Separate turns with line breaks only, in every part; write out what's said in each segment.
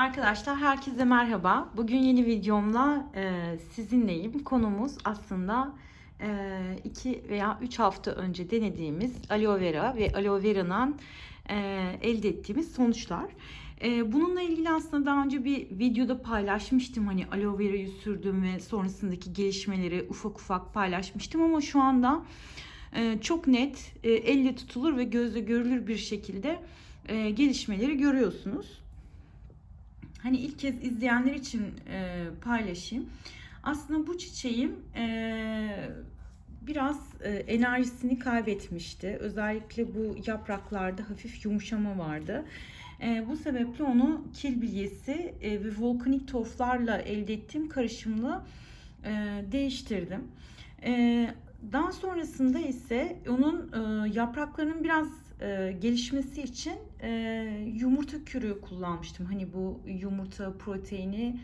Arkadaşlar herkese merhaba. Bugün yeni videomla e, sizinleyim. Konumuz aslında 2 veya 3 hafta önce denediğimiz aloe vera ve aloe vera'nın e, elde ettiğimiz sonuçlar. E, bununla ilgili aslında daha önce bir videoda paylaşmıştım. Hani aloe vera'yı sürdüm ve sonrasındaki gelişmeleri ufak ufak paylaşmıştım ama şu anda e, çok net, e, elle tutulur ve gözle görülür bir şekilde e, gelişmeleri görüyorsunuz hani ilk kez izleyenler için e, paylaşayım. Aslında bu çiçeğim e, biraz e, enerjisini kaybetmişti. Özellikle bu yapraklarda hafif yumuşama vardı. E, bu sebeple onu kil bilyesi e, ve volkanik torflarla elde ettiğim karışımla e, değiştirdim. E, daha sonrasında ise onun e, yapraklarının biraz e, gelişmesi için e, yumurta kürü kullanmıştım. Hani bu yumurta proteini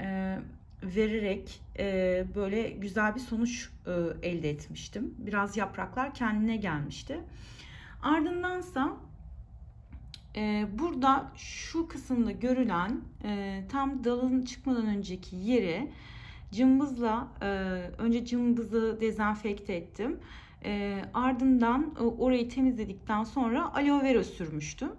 e, vererek e, böyle güzel bir sonuç e, elde etmiştim. Biraz yapraklar kendine gelmişti. Ardındansa e, burada şu kısımda görülen e, tam dalın çıkmadan önceki yeri cımbızla e, önce cımbızı dezenfekte ettim. E, ardından e, orayı temizledikten sonra aloe vera sürmüştüm.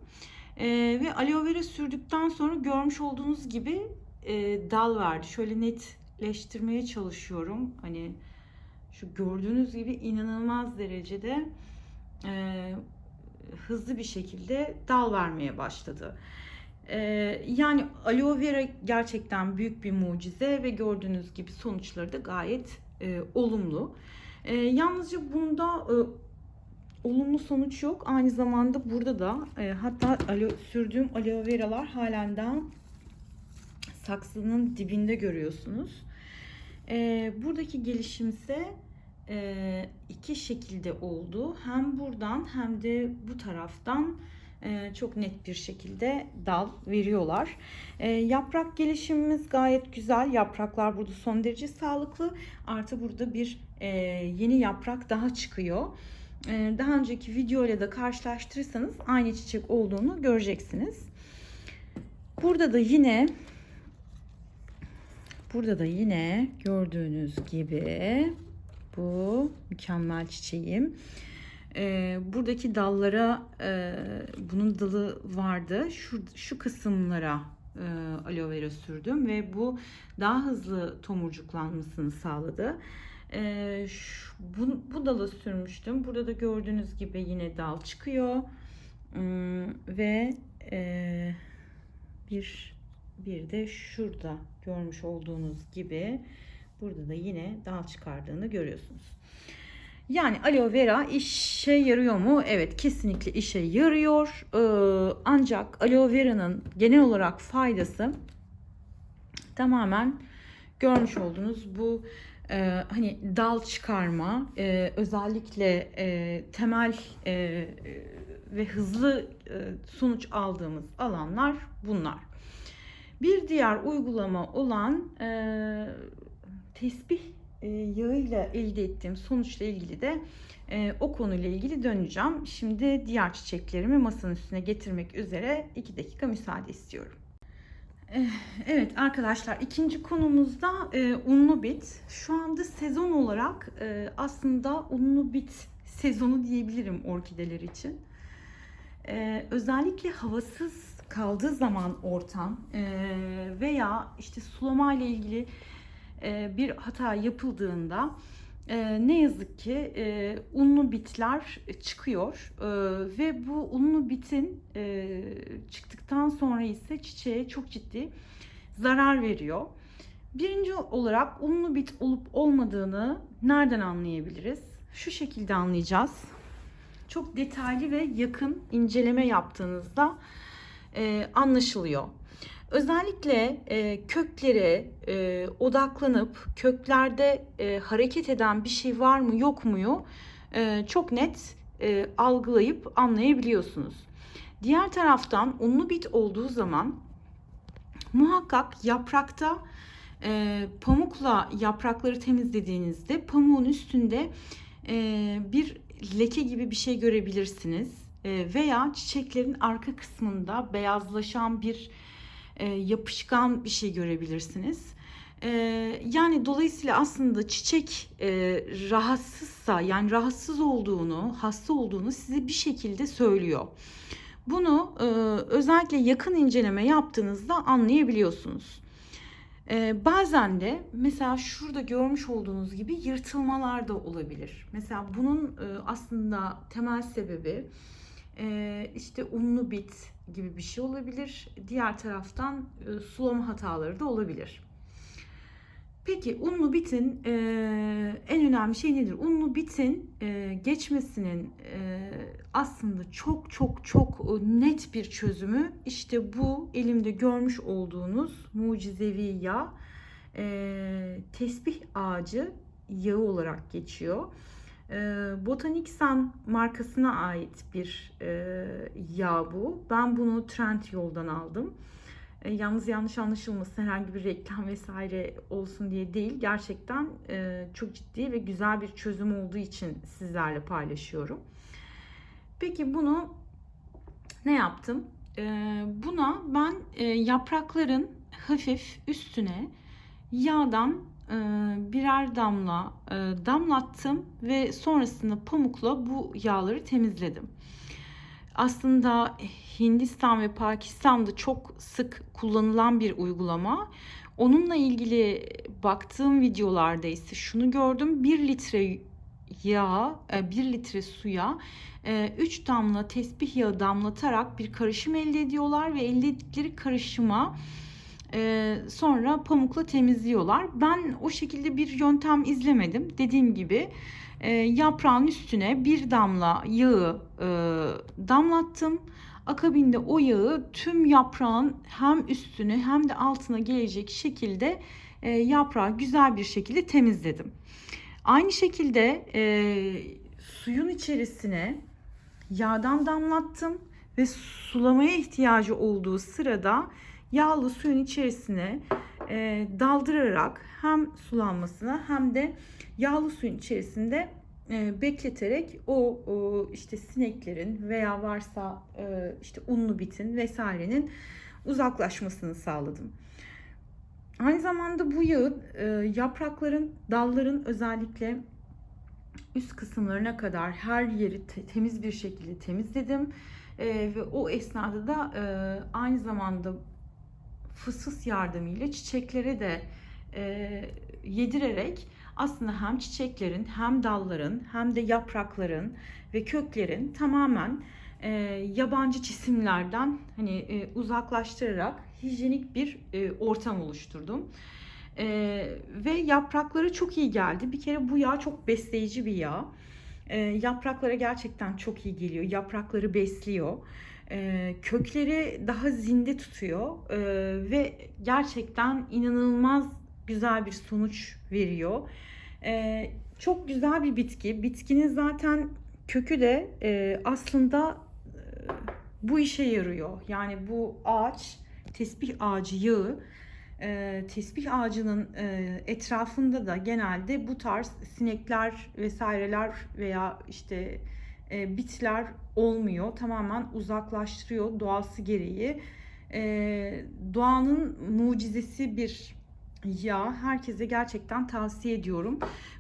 E, ve aloe vera sürdükten sonra görmüş olduğunuz gibi e, dal verdi. Şöyle netleştirmeye çalışıyorum. Hani şu gördüğünüz gibi inanılmaz derecede e, hızlı bir şekilde dal vermeye başladı. E, yani aloe vera gerçekten büyük bir mucize ve gördüğünüz gibi sonuçları da gayet e, olumlu. E, yalnızca bunda e, olumlu sonuç yok. Aynı zamanda burada da e, hatta alo, sürdüğüm aloe veralar halen daha saksının dibinde görüyorsunuz. E, buradaki gelişim ise e, iki şekilde oldu. Hem buradan hem de bu taraftan çok net bir şekilde dal veriyorlar. E, yaprak gelişimimiz gayet güzel. Yapraklar burada son derece sağlıklı. Artı burada bir e, yeni yaprak daha çıkıyor. E, daha önceki video ile de karşılaştırırsanız aynı çiçek olduğunu göreceksiniz. Burada da yine burada da yine gördüğünüz gibi bu mükemmel çiçeğim. E, buradaki dallara e, bunun dalı vardı. Şu, şu kısımlara e, aloe vera sürdüm ve bu daha hızlı tomurcuklanmasını sağladı. E, şu, bu, bu dalı sürmüştüm. Burada da gördüğünüz gibi yine dal çıkıyor. E, ve e, bir bir de şurada görmüş olduğunuz gibi burada da yine dal çıkardığını görüyorsunuz. Yani aloe vera işe yarıyor mu? Evet kesinlikle işe yarıyor. Ee, ancak aloe vera'nın genel olarak faydası tamamen görmüş olduğunuz bu e, hani dal çıkarma e, özellikle e, temel e, ve hızlı e, sonuç aldığımız alanlar bunlar. Bir diğer uygulama olan e, tesbih yağıyla elde ettiğim sonuçla ilgili de e, o konuyla ilgili döneceğim. Şimdi diğer çiçeklerimi masanın üstüne getirmek üzere 2 dakika müsaade istiyorum. Eh, evet arkadaşlar ikinci konumuzda e, unlu bit. Şu anda sezon olarak e, aslında unlu bit sezonu diyebilirim orkideler için. E, özellikle havasız kaldığı zaman ortam e, veya işte sulama ile ilgili e, bir hata yapıldığında e, ne yazık ki e, unlu bitler çıkıyor ve bu unlu bitin çıktıktan sonra ise çiçeğe çok ciddi zarar veriyor. Birinci olarak unlu bit olup olmadığını nereden anlayabiliriz? Şu şekilde anlayacağız. Çok detaylı ve yakın inceleme yaptığınızda anlaşılıyor. Özellikle e, köklere e, odaklanıp köklerde e, hareket eden bir şey var mı yok muyu e, çok net e, algılayıp anlayabiliyorsunuz. Diğer taraftan unlu bit olduğu zaman muhakkak yaprakta e, pamukla yaprakları temizlediğinizde pamuğun üstünde e, bir leke gibi bir şey görebilirsiniz. E, veya çiçeklerin arka kısmında beyazlaşan bir e, yapışkan bir şey görebilirsiniz. E, yani dolayısıyla aslında çiçek e, rahatsızsa yani rahatsız olduğunu, hasta olduğunu size bir şekilde söylüyor. Bunu özellikle yakın inceleme yaptığınızda anlayabiliyorsunuz. Bazen de mesela şurada görmüş olduğunuz gibi yırtılmalar da olabilir. Mesela bunun aslında temel sebebi işte unlu bit gibi bir şey olabilir. Diğer taraftan e, sulama hataları da olabilir. Peki unlu bitin e, en önemli şey nedir? Unlu bitin e, geçmesinin aslında çok çok çok net bir çözümü işte bu elimde görmüş olduğunuz mucizevi yağ tesbih ağacı yağı olarak geçiyor. E, Botaniksan markasına ait bir e, yağ bu. Ben bunu Trendyol'dan aldım. E, yalnız yanlış anlaşılmasın herhangi bir reklam vesaire olsun diye değil. Gerçekten e, çok ciddi ve güzel bir çözüm olduğu için sizlerle paylaşıyorum. Peki bunu ne yaptım? Buna ben yaprakların hafif üstüne yağdan birer damla e, damlattım ve sonrasında pamukla bu yağları temizledim aslında Hindistan ve Pakistan'da çok sık kullanılan bir uygulama. Onunla ilgili baktığım videolarda ise şunu gördüm. 1 litre yağ, 1 litre suya 3 damla tesbih yağı damlatarak bir karışım elde ediyorlar ve elde ettikleri karışıma sonra pamukla temizliyorlar. Ben o şekilde bir yöntem izlemedim. Dediğim gibi e, yaprağın üstüne bir damla yağı e, damlattım. Akabinde o yağı tüm yaprağın hem üstünü hem de altına gelecek şekilde e, yaprağı güzel bir şekilde temizledim. Aynı şekilde e, suyun içerisine yağdan damlattım ve sulamaya ihtiyacı olduğu sırada yağlı suyun içerisine e, daldırarak hem sulanmasına hem de yağlı suyun içerisinde e, bekleterek o, o işte sineklerin veya varsa e, işte unlu bitin vesairenin uzaklaşmasını sağladım. Aynı zamanda bu yağı e, yaprakların, dalların özellikle üst kısımlarına kadar her yeri te- temiz bir şekilde temizledim. E, ve o esnada da e, aynı zamanda fısıs yardımıyla çiçeklere de e, yedirerek aslında hem çiçeklerin hem dalların hem de yaprakların ve köklerin tamamen e, yabancı cisimlerden hani e, uzaklaştırarak hijyenik bir e, ortam oluşturdum. E, ve yaprakları çok iyi geldi. Bir kere bu yağ çok besleyici bir yağ. E, yapraklara gerçekten çok iyi geliyor. Yaprakları besliyor. Kökleri daha zinde tutuyor ve gerçekten inanılmaz güzel bir sonuç veriyor. Çok güzel bir bitki. Bitkinin zaten kökü de aslında bu işe yarıyor. Yani bu ağaç tesbih ağacı yağı tesbih ağacının etrafında da genelde bu tarz sinekler vesaireler veya işte e, bitler olmuyor. Tamamen uzaklaştırıyor doğası gereği. E, doğanın mucizesi bir yağ. Herkese gerçekten tavsiye ediyorum.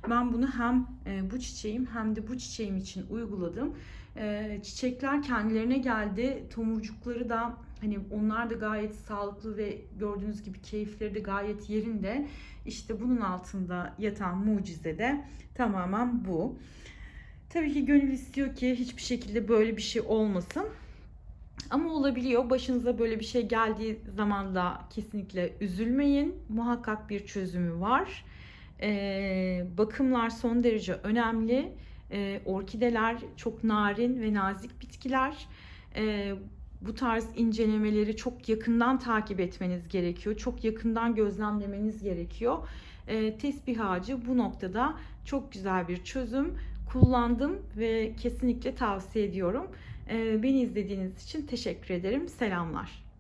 Ben bunu hem e, bu çiçeğim hem de bu çiçeğim için uyguladım. E, çiçekler kendilerine geldi. Tomurcukları da hani onlar da gayet sağlıklı ve gördüğünüz gibi keyifleri de gayet yerinde. İşte bunun altında yatan mucize de tamamen bu. Tabii ki gönül istiyor ki hiçbir şekilde böyle bir şey olmasın. Ama olabiliyor. Başınıza böyle bir şey geldiği zaman da kesinlikle üzülmeyin. Muhakkak bir çözümü var. Ee, bakımlar son derece önemli. Ee, orkideler çok narin ve nazik bitkiler. Ee, bu tarz incelemeleri çok yakından takip etmeniz gerekiyor. Çok yakından gözlemlemeniz gerekiyor. Ee, tesbih ağacı bu noktada çok güzel bir çözüm kullandım ve kesinlikle tavsiye ediyorum. Ee, beni izlediğiniz için teşekkür ederim. Selamlar.